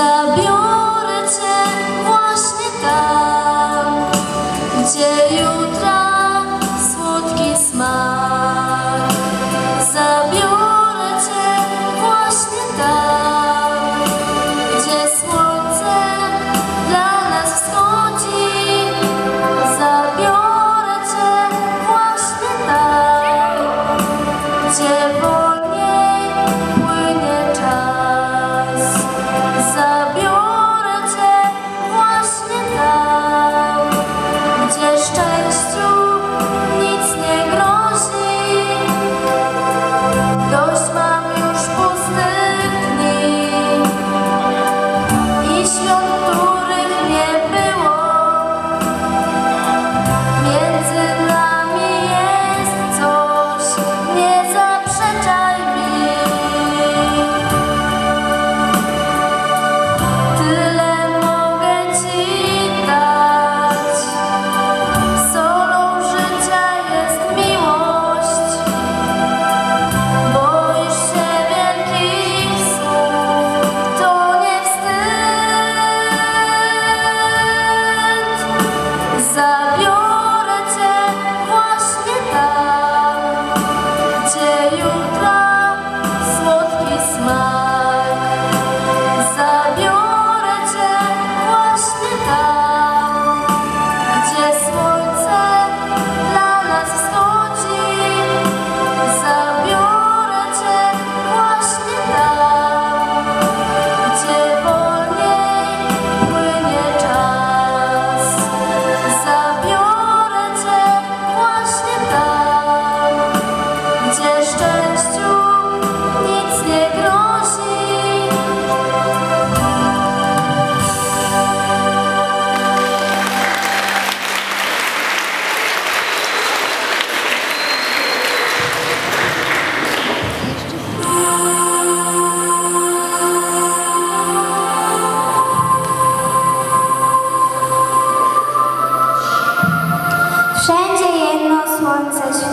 Sabi Krishna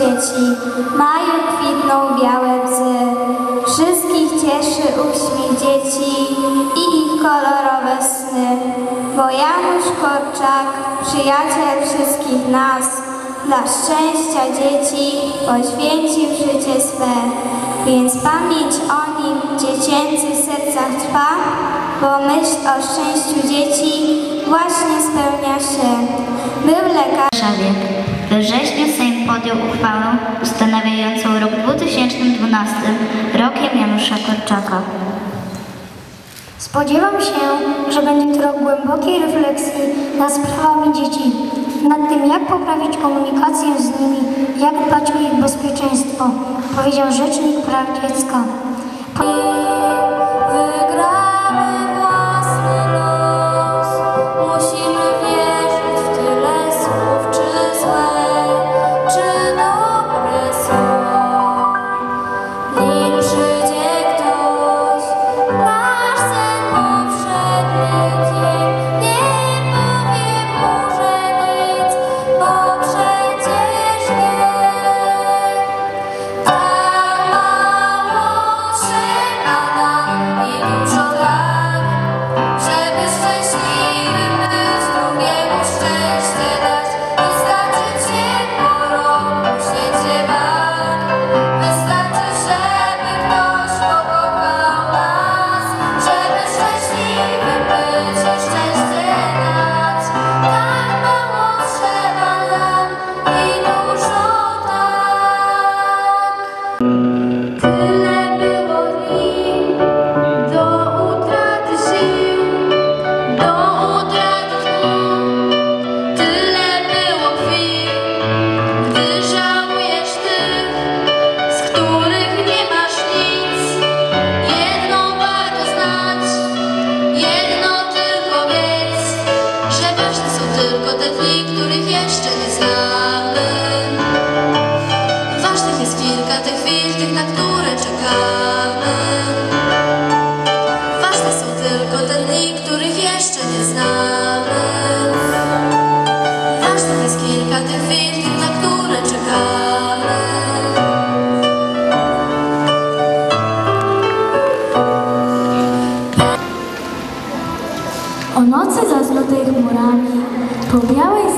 dzieci, mają kwitną białe bzy. Wszystkich cieszy uśmiech dzieci i ich kolorowe sny. Bo Janusz Korczak, przyjaciel wszystkich nas, dla szczęścia dzieci poświęcił życie swe. Więc pamięć o nim w dziecięcych sercach trwa, bo myśl o szczęściu dzieci właśnie spełnia się. Był lekarz. Warszawie. We wrześniu Sejm podjął uchwałę ustanawiającą rok 2012 rokiem Janusza Korczaka. Spodziewam się, że będzie to rok głębokiej refleksji nad sprawami dzieci, nad tym, jak poprawić komunikację z nimi, jak dbać o ich bezpieczeństwo, powiedział Rzecznik Praw Dziecka. Wygramy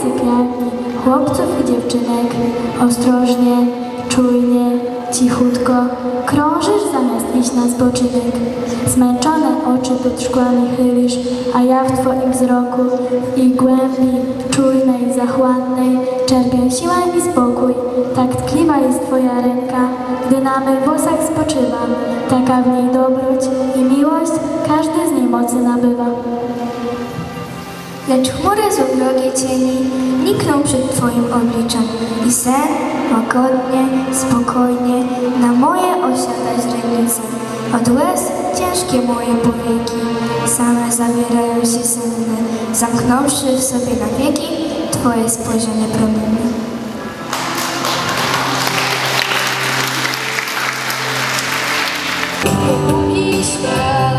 sypialni chłopców i dziewczynek, ostrożnie, czujnie, cichutko, krążysz zamiast iść na spoczynek. Zmęczone oczy pod szkłami chylisz, a ja w Twoim wzroku, ich głębi, czujnej, zachłannej, czerpię siłę i spokój. Tak tkliwa jest Twoja ręka, gdy na mych włosach spoczywam. Taka w niej dobroć i miłość, każdy z niej mocy nabywa lecz chmury z ubrogie cieni nikną przed Twoim obliczem i sen łagodnie, spokojnie na moje osiada źrenice. Od łez ciężkie moje powieki same zawierają się senne, zamknąwszy w sobie na wieki Twoje spojrzenie promienne. Świat.